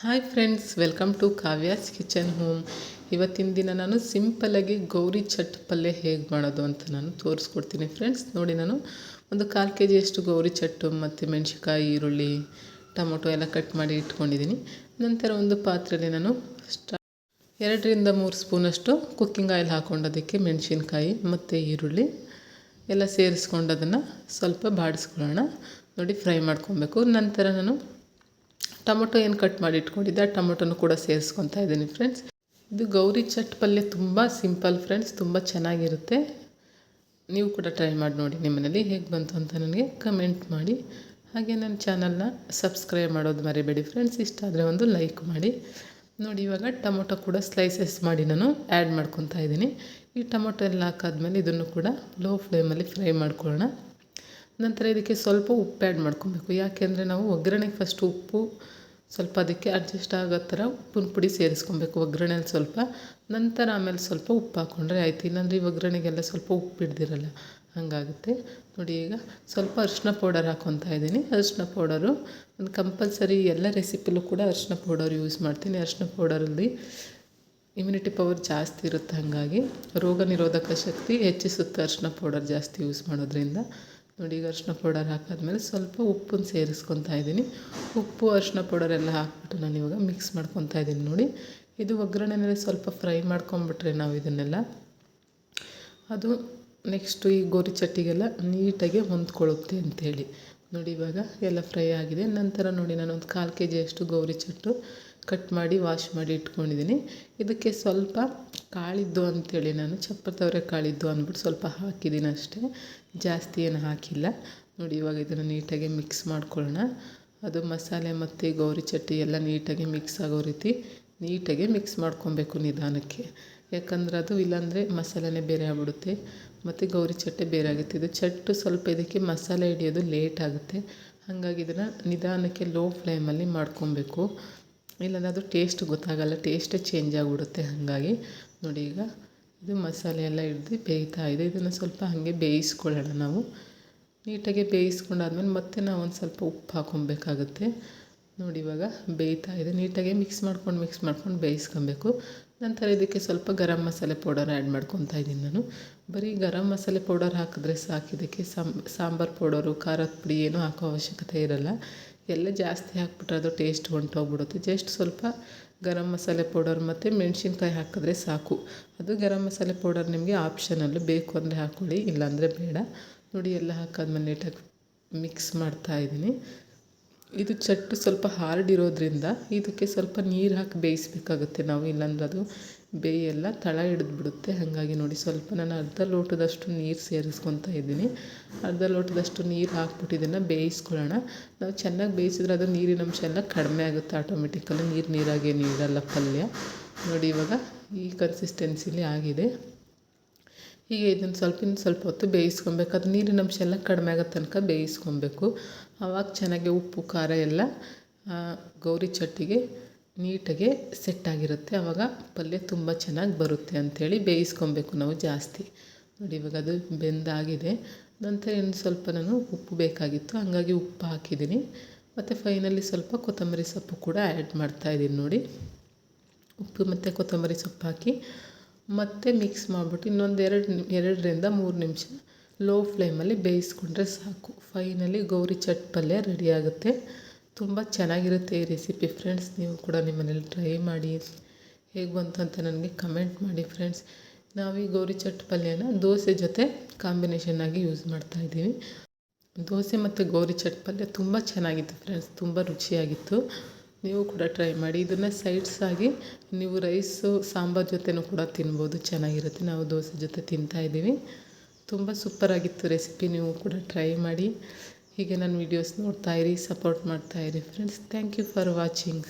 Hi friends welcome to Kavya's kitchen home ಇವತ್ತಿನ ದಿನ ನಾನು ಸಿಂಪಲ್ಲಾಗಿ ಗೌರಿ ಚಟ್ ಪಲ್ಯ ಹೇಗೆ ಮಾಡೋದು ಅಂತ ನಾನು ತೋರಿಸ್ಕೊಡ್ತೀನಿ ಫ್ರೆಂಡ್ಸ್ ನೋಡಿ ನಾನು ಒಂದು ಕಾಲು ಕೆ ಜಿಯಷ್ಟು ಗೌರಿ ಚಟ್ಟು ಮತ್ತು ಮೆಣಸಿನ್ಕಾಯಿ, ಈರುಳ್ಳಿ, ಟೊಮೊಟೊ ಎಲ್ಲ ಕಟ್ ಮಾಡಿ ಇಟ್ಕೊಂಡಿದ್ದೀನಿ. ನಂತರ ಒಂದು ಪಾತ್ರೆಯಲ್ಲಿ ನಾನು ಸ್ಟಾ ಎರಡರಿಂದ ಮೂರು ಸ್ಪೂನಷ್ಟು ಕುಕ್ಕಿಂಗ್ ಆಯಿಲ್ ಹಾಕ್ಕೊಂಡೋದಕ್ಕೆ ಮೆಣಸಿನ್ಕಾಯಿ ಮತ್ತು ಈರುಳ್ಳಿ ಎಲ್ಲ ಸೇರಿಸ್ಕೊಂಡು ಅದನ್ನು ಸ್ವಲ್ಪ ಬಾಡಿಸ್ಕೊಳ್ಳೋಣ. ನೋಡಿ ಫ್ರೈ ಮಾಡ್ಕೊಬೇಕು. ನಂತರ ನಾನು ಟೊಮೊಟೊ ಏನು ಕಟ್ ಮಾಡಿ ಇಟ್ಕೊಂಡಿದ್ದೆ, ಆ ಟೊಮೊಟೊನು ಕೂಡ ಸೇರಿಸ್ಕೊತಾ ಇದ್ದೀನಿ ಫ್ರೆಂಡ್ಸ್ ಇದು ಗೌರಿ ಚಟ್ ಪಲ್ಯ ತುಂಬ ಸಿಂಪಲ್ ಫ್ರೆಂಡ್ಸ್ ತುಂಬ ಚೆನ್ನಾಗಿರುತ್ತೆ. ನೀವು ಕೂಡ ಟ್ರೈ ಮಾಡಿ ನೋಡಿ ನಿಮ್ಮನೇಲಿ ಹೇಗೆ ಬಂತು ಅಂತ ನನಗೆ ಕಮೆಂಟ್ ಮಾಡಿ. ಹಾಗೆ ನನ್ನ ಚಾನಲ್ನ ಸಬ್ಸ್ಕ್ರೈಬ್ ಮಾಡೋದು ಮರಿಬೇಡಿ ಫ್ರೆಂಡ್ಸ್ ಇಷ್ಟ ಆದರೆ ಒಂದು ಲೈಕ್ ಮಾಡಿ. ನೋಡಿ, ಇವಾಗ ಟೊಮೊಟೊ ಕೂಡ ಸ್ಲೈಸಸ್ ಮಾಡಿ ನಾನು ಆ್ಯಡ್ ಮಾಡ್ಕೊತಾ ಇದ್ದೀನಿ. ಈ ಟೊಮೊಟೊ ಎಲ್ಲ ಹಾಕಾದ್ಮೇಲೆ ಇದನ್ನು ಕೂಡ ಲೋ ಫ್ಲೇಮಲ್ಲಿ ಫ್ರೈ ಮಾಡ್ಕೊಳ್ಳೋಣ. ನಂತರ ಇದಕ್ಕೆ ಸ್ವಲ್ಪ ಉಪ್ಪು ಆ್ಯಡ್ ಮಾಡ್ಕೊಬೇಕು. ಯಾಕೆಂದರೆ ನಾವು ಒಗ್ಗರಣೆಗೆ ಫಸ್ಟ್ ಉಪ್ಪು ಸ್ವಲ್ಪ ಅದಕ್ಕೆ ಅಡ್ಜಸ್ಟ್ ಆಗೋ ಥರ ಉಪ್ಪಿನ ಪುಡಿ ಸೇರಿಸ್ಕೊಬೇಕು, ಒಗ್ಗರಣೆಲಿ ಸ್ವಲ್ಪ. ನಂತರ ಆಮೇಲೆ ಸ್ವಲ್ಪ ಉಪ್ಪು ಹಾಕ್ಕೊಂಡ್ರೆ ಆಯ್ತು. ಇಲ್ಲಾಂದರೆ ಈ ಒಗ್ಗರಣೆಗೆಲ್ಲ ಸ್ವಲ್ಪ ಉಪ್ಪು ಹಿಡ್ದಿರಲ್ಲ ಹಾಗಾಗುತ್ತೆ. ನೋಡಿ ಈಗ ಸ್ವಲ್ಪ ಅರಿಶಿನ ಪೌಡರ್ ಹಾಕ್ಕೊತಾ ಇದ್ದೀನಿ. ಅರಿಶಿನ ಪೌಡರು ನಾನು ಕಂಪಲ್ಸರಿ ಎಲ್ಲ ರೆಸಿಪಿಲೂ ಕೂಡ ಅರಿಶಿನ ಪೌಡರ್ ಯೂಸ್ ಮಾಡ್ತೀನಿ. ಅರಿಶಿನ ಪೌಡರಲ್ಲಿ ಇಮ್ಯುನಿಟಿ ಪವರ್ ಜಾಸ್ತಿ ಇರುತ್ತೆ ಹಾಗಾಗಿ. ರೋಗ ನಿರೋಧಕ ಶಕ್ತಿ ಹೆಚ್ಚಿಸುತ್ತೆ ಅರಿಶಿನ ಪೌಡರ್ ಜಾಸ್ತಿ ಯೂಸ್ ಮಾಡೋದ್ರಿಂದ. ನೋಡಿ ಅರಿಶಿನ ಪೌಡರ್ ಹಾಕಾದ್ಮೇಲೆ ಸ್ವಲ್ಪ ಉಪ್ಪನ್ನು ಸೇರಿಸ್ಕೊತಾ ಇದ್ದೀನಿ. ಉಪ್ಪು ಅರಿಶಿನ ಪೌಡರ್ ಎಲ್ಲ ಹಾಕ್ಬಿಟ್ಟು ನಾನು ಇವಾಗ ಮಿಕ್ಸ್ ಮಾಡ್ಕೊತಾ ಇದ್ದೀನಿ ನೋಡಿ. ಇದು ಒಗ್ಗರಣೆನಲ್ಲಿ ಸ್ವಲ್ಪ ಫ್ರೈ ಮಾಡ್ಕೊಂಬಿಟ್ರೆ ನಾವು ಇದನ್ನೆಲ್ಲ. ಅದು ನೆಕ್ಸ್ಟು ಈ ಗೋರಿ ಚಟ್ಟಿಗೆಲ್ಲ ನೀಟಾಗಿ ಹೊಂದ್ಕೊಳ್ಳುತ್ತೆ ಅಂಥೇಳಿ ನೋಡಿ ಇವಾಗ ಎಲ್ಲ ಫ್ರೈ ಆಗಿದೆ. ನಂತರ ನೋಡಿ ನಾನು ಒಂದು ಕಾಲು ಕೆ ಜಿಯಷ್ಟು ಗೌರಿ ಚಟ್ಟು ಕಟ್ ಮಾಡಿ, ವಾಶ್ ಮಾಡಿ ಇಟ್ಕೊಂಡಿದ್ದೀನಿ. ಇದಕ್ಕೆ ಸ್ವಲ್ಪ ಕಾಳಿದ್ದು ಅಂಥೇಳಿ ನಾನು ಚಪ್ಪತ್ತವರೆ ಕಾಳಿದ್ದು ಅಂದ್ಬಿಟ್ಟು ಸ್ವಲ್ಪ ಹಾಕಿದ್ದೀನಿ ಅಷ್ಟೇ. ಜಾಸ್ತಿ ಏನು ಹಾಕಿಲ್ಲ. ನೋಡಿ ಇವಾಗ ಇದನ್ನು ನೀಟಾಗಿ ಮಿಕ್ಸ್ ಮಾಡ್ಕೊಳ್ಳೋಣ. ಅದು ಮಸಾಲೆ ಮತ್ತು ಗೌರಿ ಚಟ್ನಿ ಎಲ್ಲ ನೀಟಾಗಿ ಮಿಕ್ಸ್ ಆಗೋ ರೀತಿ ನೀಟಾಗಿ ಮಿಕ್ಸ್ ಮಾಡ್ಕೊಬೇಕು ನಿಧಾನಕ್ಕೆ. ಯಾಕಂದ್ರೆ ಅದು ಇಲ್ಲಾಂದರೆ ಮಸಾಲೆನೇ ಬೇರೆ ಆಗ್ಬಿಡುತ್ತೆ. ಮತ್ತು ಗೌರಿ ಚಟ್ಟೆ ಬೇರೆ ಆಗುತ್ತೆ. ಇದು ಚಟ್ಟು ಸ್ವಲ್ಪ ಇದಕ್ಕೆ ಮಸಾಲೆ ಹಿಡಿಯೋದು ಲೇಟ್ ಆಗುತ್ತೆ. ಹಾಗಾಗಿ ಇದನ್ನು ನಿಧಾನಕ್ಕೆ ಲೋ ಫ್ಲೇಮಲ್ಲಿ ಮಾಡ್ಕೊಬೇಕು. ಇಲ್ಲಾಂದರೆ ಅದು ಟೇಸ್ಟ್ ಗೊತ್ತಾಗಲ್ಲ ಟೇಸ್ಟೇ ಚೇಂಜ್ ಆಗಿಬಿಡುತ್ತೆ ಹಾಗಾಗಿ. ನೋಡಿ ಈಗ ಇದು ಮಸಾಲೆ ಎಲ್ಲ ಹಿಡ್ದು ಬೇಯ್ತಾ ಇದೆ. ಇದನ್ನು ಸ್ವಲ್ಪ ಹಾಗೆ ಬೇಯಿಸ್ಕೊಳ್ಳೋಣ ನಾವು. ನೀಟಾಗಿ ಬೇಯಿಸ್ಕೊಂಡಾದ್ಮೇಲೆ ಮತ್ತೆ ನಾವು ಒಂದು ಸ್ವಲ್ಪ ಉಪ್ಪು ಹಾಕ್ಕೊಬೇಕಾಗುತ್ತೆ ನೋಡಿ ಇವಾಗ ಬೇಯ್ತಾ ಇದೆ. ನೀಟಾಗಿ ಮಿಕ್ಸ್ ಮಾಡ್ಕೊಂಡು ಮಿಕ್ಸ್ ಮಾಡ್ಕೊಂಡು ಬೇಯಿಸ್ಕೊಬೇಕು. ನಂತರ ಇದಕ್ಕೆ ಸ್ವಲ್ಪ ಗರಂ ಮಸಾಲೆ ಪೌಡರ್ ಆ್ಯಡ್ ಮಾಡ್ಕೊತಾ ಇದ್ದೀನಿ ನಾನು. ಬರೀ ಗರಂ ಮಸಾಲೆ ಪೌಡರ್ ಹಾಕಿದ್ರೆ ಸಾಕು. ಇದಕ್ಕೆ ಸಾಂಬಾರು ಪೌಡರು ಖಾರದ ಪುಡಿ ಏನೂ ಹಾಕೋ ಅವಶ್ಯಕತೆ ಇರಲ್ಲ. ಎಲ್ಲ ಜಾಸ್ತಿ ಹಾಕ್ಬಿಟ್ರೆ ಅದು ಟೇಸ್ಟ್ ಹೊಂಟೋಗ್ಬಿಡುತ್ತೆ. ಜಸ್ಟ್ ಸ್ವಲ್ಪ ಗರಂ ಮಸಾಲೆ ಪೌಡರ್ ಮತ್ತು ಮೆಣಸಿನ್ಕಾಯಿ ಹಾಕಿದ್ರೆ ಸಾಕು. ಅದು ಗರಂ ಮಸಾಲೆ ಪೌಡರ್ ನಿಮಗೆ ಆಪ್ಷನಲ್ಲು ಬೇಕು ಅಂದರೆ ಹಾಕ್ಕೊಳ್ಳಿ ಇಲ್ಲಾಂದರೆ ಬೇಡ. ನೋಡಿ ಎಲ್ಲ ಹಾಕಾದ್ಮೇಲೆ ನೀಟಾಗಿ ಮಿಕ್ಸ್ ಮಾಡ್ತಾಯಿದ್ದೀನಿ ಇದು ಚಟ್ಟು ಸ್ವಲ್ಪ ಹಾರ್ಡ್ ಇರೋದ್ರಿಂದ ಇದಕ್ಕೆ ಸ್ವಲ್ಪ ನೀರು ಹಾಕಿ ಬೇಯಿಸ್ಬೇಕಾಗುತ್ತೆ ನಾವು, ಇಲ್ಲಾಂದ್ರೆ ಅದು ಬೇಯೆಲ್ಲ ತಳ ಹಿಡಿದ್ಬಿಡುತ್ತೆ. ಹಾಗಾಗಿ ನೋಡಿ, ಸ್ವಲ್ಪ ನಾನು ಅರ್ಧ ಲೋಟದಷ್ಟು ನೀರು ಸೇರಿಸ್ಕೊತಾ ಇದ್ದೀನಿ. ಅರ್ಧ ಲೋಟದಷ್ಟು ನೀರು ಹಾಕ್ಬಿಟ್ಟು ಇದನ್ನು ಬೇಯಿಸ್ಕೊಳ್ಳೋಣ. ನಾವು ಚೆನ್ನಾಗಿ ಬೇಯಿಸಿದ್ರೆ ಅದು ನೀರಿನ ಅಂಶ ಎಲ್ಲ ಕಡಿಮೆ ಆಗುತ್ತೆ ಆಟೋಮೆಟಿಕಲ್ಲಿ. ನೀರು ನೀರಾಗೇನು ಇರಲ್ಲ ಪಲ್ಯ. ನೋಡಿ, ಇವಾಗ ಈ ಕನ್ಸಿಸ್ಟೆನ್ಸಿಲಿ ಆಗಿದೆ. ಹೀಗೆ ಇದನ್ನು ಸ್ವಲ್ಪ ಇನ್ನು ಸ್ವಲ್ಪ ಹೊತ್ತು ಬೇಯಿಸ್ಕೊಬೇಕು. ಅದು ನೀರಿನ ಅಂಶ ಎಲ್ಲ ಕಡಿಮೆ ಆಗೋ ತನಕ ಬೇಯಿಸ್ಕೊಬೇಕು. ಆವಾಗ ಚೆನ್ನಾಗಿ ಉಪ್ಪು, ಖಾರ ಎಲ್ಲ ಗೌರಿ ಚಟ್ಟಿಗೆ ನೀಟಾಗಿ ಸೆಟ್ಟಾಗಿರುತ್ತೆ ಆವಾಗ ಪಲ್ಯ ತುಂಬ ಚೆನ್ನಾಗಿ ಬರುತ್ತೆ ಅಂಥೇಳಿ ಬೇಯಿಸ್ಕೊಬೇಕು ನಾವು ಜಾಸ್ತಿ. ನೋಡಿ ಇವಾಗ ಅದು ಬೆಂದಾಗಿದೆ. ನಂತರ ಇನ್ನು ಸ್ವಲ್ಪ ನಾನು ಉಪ್ಪು ಬೇಕಾಗಿತ್ತು. ಹಾಗಾಗಿ ಉಪ್ಪು ಹಾಕಿದ್ದೀನಿ. ಮತ್ತು ಫೈನಲಿ ಸ್ವಲ್ಪ ಕೊತ್ತಂಬರಿ ಸೊಪ್ಪು ಕೂಡ ಆ್ಯಡ್ ಮಾಡ್ತಾಯಿದ್ದೀನಿ ನೋಡಿ. ಉಪ್ಪು ಮತ್ತು ಕೊತ್ತಂಬರಿ ಸೊಪ್ಪು ಹಾಕಿ ಮತ್ತೆ ಮಿಕ್ಸ್ ಮಾಡಿಬಿಟ್ಟು ಇನ್ನೊಂದು ಎರಡು ಎರಡರಿಂದ ಮೂರು ನಿಮಿಷ ಲೋ ಫ್ಲೇಮಲ್ಲಿ ಬೇಯಿಸ್ಕೊಂಡ್ರೆ ಸಾಕು. ಫೈನಲಿ ಗೌರಿ ಚಟ್ ಪಲ್ಯ ರೆಡಿ ಆಗುತ್ತೆ. ತುಂಬ ಚೆನ್ನಾಗಿರುತ್ತೆ ಈ ರೆಸಿಪಿ ಫ್ರೆಂಡ್ಸ್ ನೀವು ಕೂಡ ನಿಮ್ಮನೇಲಿ ಟ್ರೈ ಮಾಡಿ ಹೇಗೆ ಬಂತು ಅಂತ ನನಗೆ ಕಮೆಂಟ್ ಮಾಡಿ ಫ್ರೆಂಡ್ಸ್ ನಾವು ಈ ಗೌರಿ ಚಟ್ ಪಲ್ಯನ ದೋಸೆ ಜೊತೆ ಕಾಂಬಿನೇಷನ್ ಆಗಿ ಯೂಸ್ ಮಾಡ್ತಾಯಿದ್ದೀವಿ ದೋಸೆ ಮತ್ತು ಗೌರಿ ಚಟ್ ಪಲ್ಯ ತುಂಬ ಚೆನ್ನಾಗಿತ್ತು ಫ್ರೆಂಡ್ಸ್ ತುಂಬ ರುಚಿಯಾಗಿತ್ತು. ನೀವು ಕೂಡ ಟ್ರೈ ಮಾಡಿ. ಇದನ್ನು ಸೈಡ್ಸ್ ಆಗಿ ನೀವು ರೈಸು ಸಾಂಬಾರ್ ಜೊತೆನೂ ಕೂಡ ತಿನ್ಬೋದು. ಚೆನ್ನಾಗಿರುತ್ತೆ. ನಾವು ದೋಸೆ ಜೊತೆ ತಿಂತಾಯಿದ್ದೀವಿ ತುಂಬ ಸೂಪರಾಗಿತ್ತು ರೆಸಿಪಿ ನೀವು ಕೂಡ ಟ್ರೈ ಮಾಡಿ. ಹೀಗೆ ನನ್ನ ವೀಡಿಯೋಸ್ ನೋಡ್ತಾಯಿರಿ support ಮಾಡ್ತಾಯಿರಿ friends thank you for watching